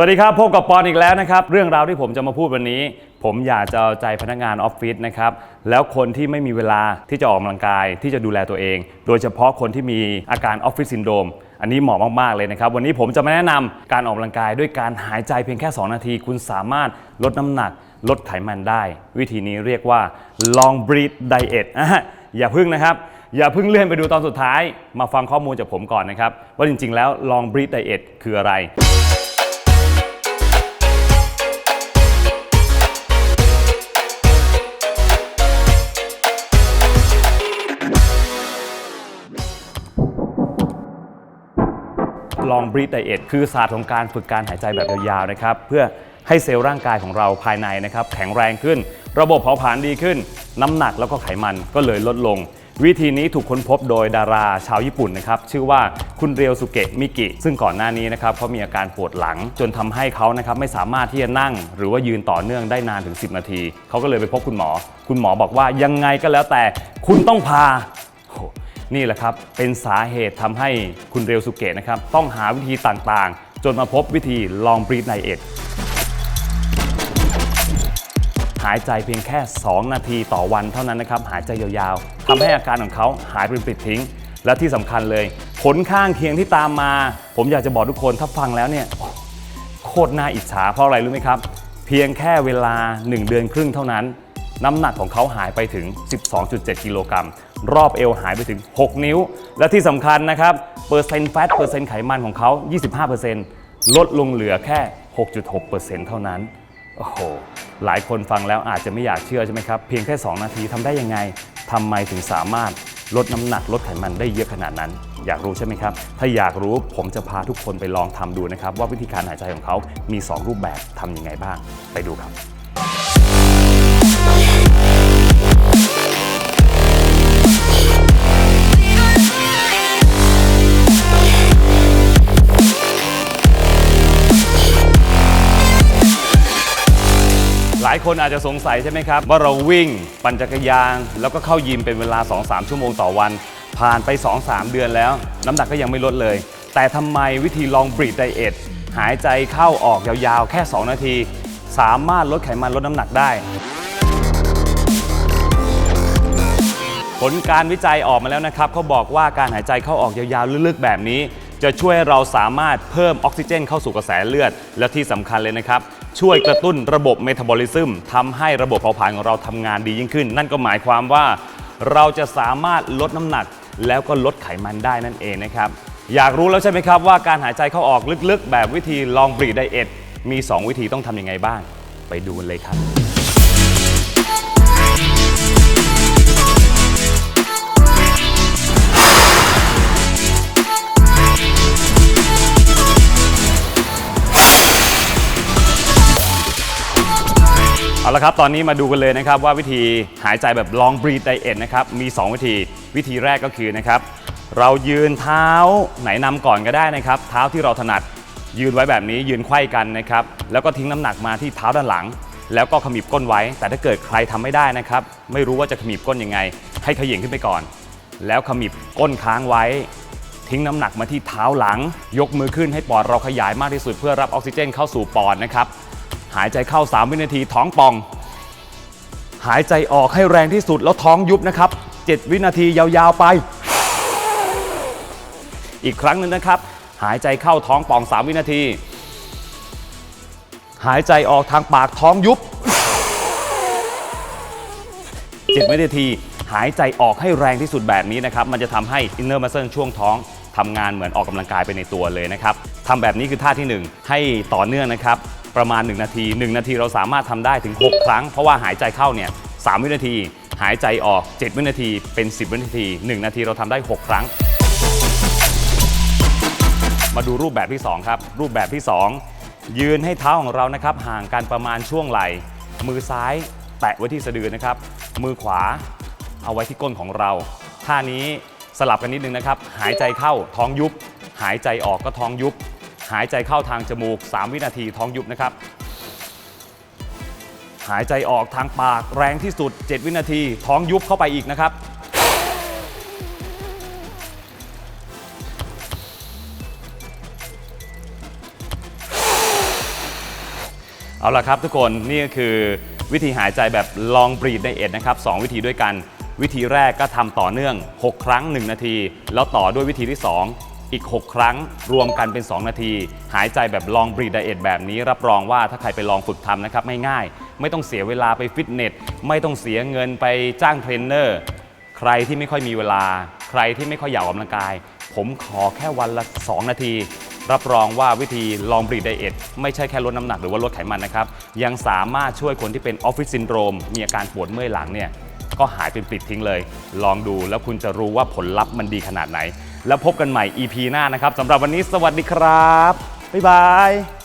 วัสดีครับ พบกับปอนอีกแล้วนะครับ เรื่องราวที่ผมจะมาพูดวันนี้ ผมอยากจะเอาใจพนักงานออฟฟิศนะครับ แล้วคนที่ไม่มีเวลาที่จะออกกำลังกายที่จะดูแลตัวเอง โดยเฉพาะคนที่มีอาการออฟฟิศซินโดรมอันนี้เหมาะมาก ๆ เลยนะครับ วันนี้ผมจะมาแนะนำการออกกำลังกายด้วยการหายใจเพียงแค่ 2 นาที คุณสามารถลดน้ำหนัก ลดไขมันได้ วิธีนี้เรียกว่า long breath diet อะอย่าพึ่งนะครับอย่าเพิ่งเลื่อนไปดูตอนสุดท้าย มาฟังข้อมูลจากผมก่อนนะครับ ว่าจริง ๆ แล้ว long breath diet คืออะไร ลอง breathe diet คือศาสตร์ของการฝึกการหายใจแบบยาวๆนะครับ เพื่อให้เซลล์ร่างกายของเราภายในนะครับ แข็งแรงขึ้น ระบบเผาผลาญดีขึ้น น้ำหนักแล้วก็ไขมันก็เลยลดลง วิธีนี้ถูกค้นพบโดยดาราชาวญี่ปุ่นนะครับ ชื่อว่าคุณเรียวสุเกะมิกิ ซึ่งก่อนหน้านี้นะครับเขามีอาการปวดหลังจนทำให้เขานะครับไม่สามารถที่จะนั่ง หรือว่ายืนต่อเนื่องได้นานถึง 10 นาที เขาก็เลยไปพบคุณหมอ คุณหมอบอกว่ายังไงก็แล้วแต่คุณต้องพา นี่แหละครับ เป็นสาเหตุทำให้คุณเรียวสุเกะนะครับ ต้องหาวิธีต่างๆ จนมาพบวิธี Long Breathe Diet หายใจเพียงแค่ 2 นาทีต่อวันเท่านั้นนะครับ หายใจยาวๆทำให้อาการของเขาหายเป็นปิดทิ้ง และที่สำคัญเลย ผลข้างเคียงที่ตามมา ผมอยากจะบอกทุกคนถ้าฟังแล้วเนี่ยโคตรน่าอิจฉาเพราะอะไรรู้ไหมครับ เพียงแค่เวลา 1 เดือนครึ่งเท่านั้น น้ำหนักของเขาหายไปถึง 12.7 กิโลกรัม รอบเอวหายไปถึง 6 นิ้ว และที่สำคัญนะครับเปอร์เซ็นต์แฟตเปอร์เซ็นต์ไขมันของเขา 25%ลดลงเหลือแค่ 6.6%เท่านั้น โอ้โห หลายคนฟังแล้วอาจจะไม่อยากเชื่อใช่ไหมครับ เพียงแค่ 2 นาทีทำได้ยังไงทำไมถึงสามารถลดน้ำหนักลดไขมันได้เยอะขนาดนั้น อยากรู้ใช่ไหมครับ ถ้าอยากรู้ผมจะพาทุกคนไปลองทำดูนะครับ ว่าวิธีการหายใจของเขามี 2 รูปแบบทำยังไงบ้าง ไปดูครับ ลายคนอาจจะสงสัยใช่ไหมครับ ว่าเราวิ่งปั่นจักรยาน แล้วก็เข้ายิมเป็นเวลา 2-3 ชั่วโมงต่อวัน ผ่านไป 2-3 เดือนแล้ว น้ำหนักก็ยังไม่ลดเลย แต่ทำไมวิธีลองบรีดไดเอทหายใจเข้าออกยาวๆ แค่ 2 นาที สามารถลดไขมันลดน้ำหนักได้ ผลการวิจัยออกมาแล้วนะครับเขาบอกว่าการหายใจเข้าออกยาวๆลึกๆแบบนี้ จะช่วยเราสามารถเพิ่มออกซิเจนเข้าสู่กระแสเลือด และที่สำคัญเลยนะครับ ช่วยกระตุ้นระบบเมตาบอลิซึมทำให้ระบบเผาผลาญของเราทำงานดียิ่งขึ้น นั่นก็หมายความว่าเราจะสามารถลดน้ำหนัก แล้วก็ลดไขมันได้นั่นเองนะครับ อยากรู้แล้วใช่ไหมครับว่าการหายใจเข้าออกลึกๆ แบบวิธีลองบรีดไดเอทมี 2 วิธีต้องทำยังไงบ้าง ไปดูกันเลยครับ เอาละครับ ตอนนี้มาดูกันเลยนะครับว่าวิธีหายใจแบบ long breathe diet นะครับ มี 2 วิธี วิธีแรกก็คือนะครับ เรายืนเท้าไหนนำก่อนก็ได้นะครับ เท้าที่เราถนัดยืนไว้แบบนี้ยืนไขว้กันนะครับ แล้วก็ทิ้งน้ำหนักมาที่เท้าด้านหลัง แล้วก็ขมิบก้นไว้ แต่ถ้าเกิดใครทำไม่ได้นะครับ ไม่รู้ว่าจะขมิบก้นยังไง ให้เขย่งขึ้นไปก่อน แล้วขมิบก้นค้างไว้ ทิ้งน้ำหนักมาที่เท้าหลัง ยกมือขึ้นให้ปอดเราขยายมากที่สุดเพื่อรับออกซิเจนเข้าสู่ปอดนะครับ หายใจเข้า 3 วินาทีท้องป่อง หายใจออกให้แรงที่สุดแล้วท้องยุบนะครับ 7 วินาทียาวๆไป อีกครั้งหนึ่งนะครับ หายใจเข้าท้องป่อง 3 วินาที หายใจออกทางปากท้องยุบ 7 วินาทีหายใจออกให้แรงที่สุดแบบนี้นะครับ มันจะทำให้ inner muscle ช่วงท้อง ทำงานเหมือนออกกำลังกายไปในตัวเลยนะครับทำแบบนี้คือท่าที่ 1 ให้ต่อเนื่องนะครับประมาณ 1 นาที 1 นาทีเราสามารถทำได้ถึง 6 ครั้ง เพราะว่าหายใจเข้าเนี่ย3วินาที หายใจออก 7 วินาทีเป็น 10 วินาที 1 นาทีเราทำได้ 6 ครั้ง มาดูรูปแบบที่ 2 ครับ รูปแบบที่ 2 ยืนให้เท้าของเรานะครับห่างกันประมาณช่วงไหล่ มือซ้ายแตะไว้ที่สะดือนะครับ มือขวาเอาไว้ที่ก้นของเรา ท่านี้ สลับกันนิดนึงนะครับ หายใจเข้าท้องยุบ หายใจออกก็ท้องยุบ หายใจเข้าทางจมูก 3 วินาทีท้องยุบนะครับ หายใจออกทางปากแรงที่สุด 7 วินาที ท้องยุบเข้าไปอีกนะครับ เอาละครับทุกคนนี่ก็คือวิธีหายใจแบบ long breathe ในเอ็ดนะครับสองวิธีด้วยกัน วิธีแรกก็ทำต่อเนื่อง 6 ครั้ง 1 นาที แล้วต่อด้วยวิธีที่ 2 อีก 6 ครั้งรวมกันเป็น 2 นาที หายใจแบบ long breathe diet แบบนี้รับรองว่าถ้าใครไปลองฝึกทำนะครับไม่ง่ายไม่ต้องเสียเวลาไปฟิตเนสไม่ต้องเสียเงินไปจ้างเทรนเนอร์ใครที่ไม่ค่อยมีเวลา ใครที่ไม่ค่อยอยากออกกำลังกาย ผมขอแค่วันละ 2 นาที รับรองว่าวิธีลองบรีดไดเอทไม่ใช่แค่ลดน้ำหนักหรือว่าลดไขมันนะครับ ยังสามารถช่วยคนที่เป็นออฟฟิศซินโดรม มีอาการปวดเมื่อยหลังเนี่ย ก็หายเป็นปลิดทิ้งเลย ลองดูแล้วคุณจะรู้ว่าผลลัพธ์มันดีขนาดไหน แล้วพบกันใหม่ EP หน้านะครับสำหรับวันนี้สวัสดีครับ บ๊ายบาย